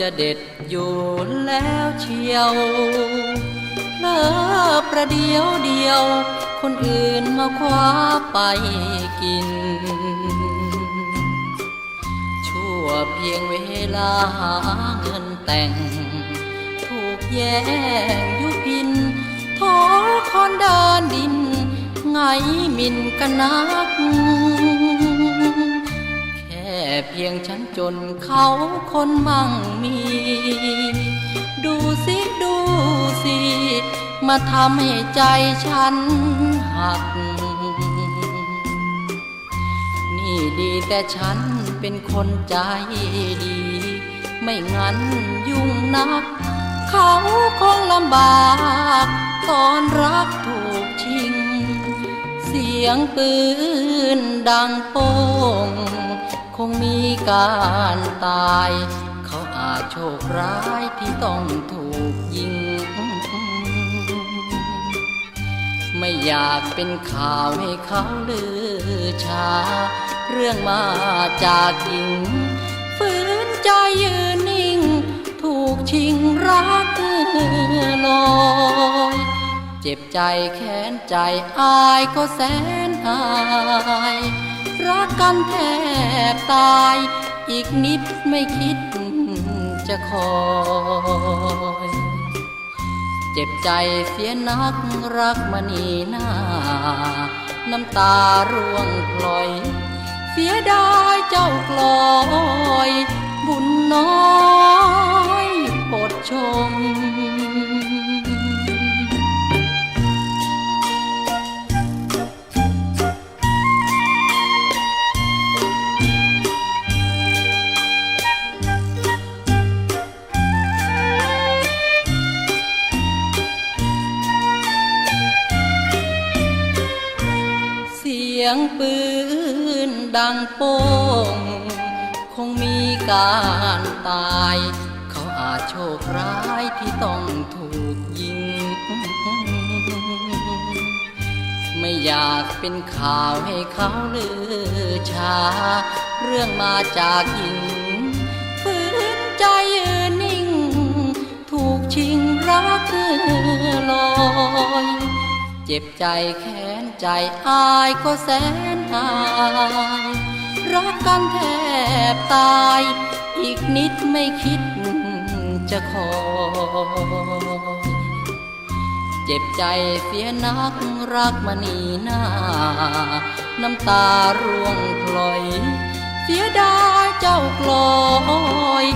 จะเด็ดอยู่แล้วเชียวเพลอประเดียวเดียว คนอื่นมาคว้าไปกิน ชั่วเพียงเวลาหาเงินแต่ง ถูกแย่งยุพินโทคอนเดินดิน ไงมินกันนักแค่ เพียงฉันจนเขาคนมั่งมี ดูสิดูสิ มาทำให้ใจฉันหัก นี่ดีแต่ฉันเป็นคนใจดี ไม่งั้นยุ่งนัก เขาคงลำบาก ตอนรักถูกชิง เสียงปืนดังโป้ง คงมีการตาย เขาอาจโชคร้ายที่ต้องถูกยิง ไม่อยากเป็นข่าวให้เขาลือชา เรื่องมาจากหญิงฝืนใจยืนนิ่ง ถูกชิงรักลอยเจ็บใจแค้นใจอายก็แสนอาย รักกันแทบตาย อีกนิดไม่คิดจะคอย เจ็บใจเสียนักรักมณีหน้า น้ำตาร่วงพลอย เสียดายเจ้ากลอย บุญน้อย ยงปืนดังโป้ง คงมีการตาย เขาอาจโชคร้ายที่ต้องถูกยิง ไม่อยากเป็นข่าวให้เขาลือชา เรื่องมาจากหญิงฝืนใจยืนนิ่ง ถูกชิงรักลอย เจ็บใจแค้นใจอายก็แสนอาย รักกันแทบตาย อีกนิดไม่คิดจะคอยเจ็บใจเสียนักรักมณีหนาน้ำตาร่วงพลอย เสียดายเจ้ากลอย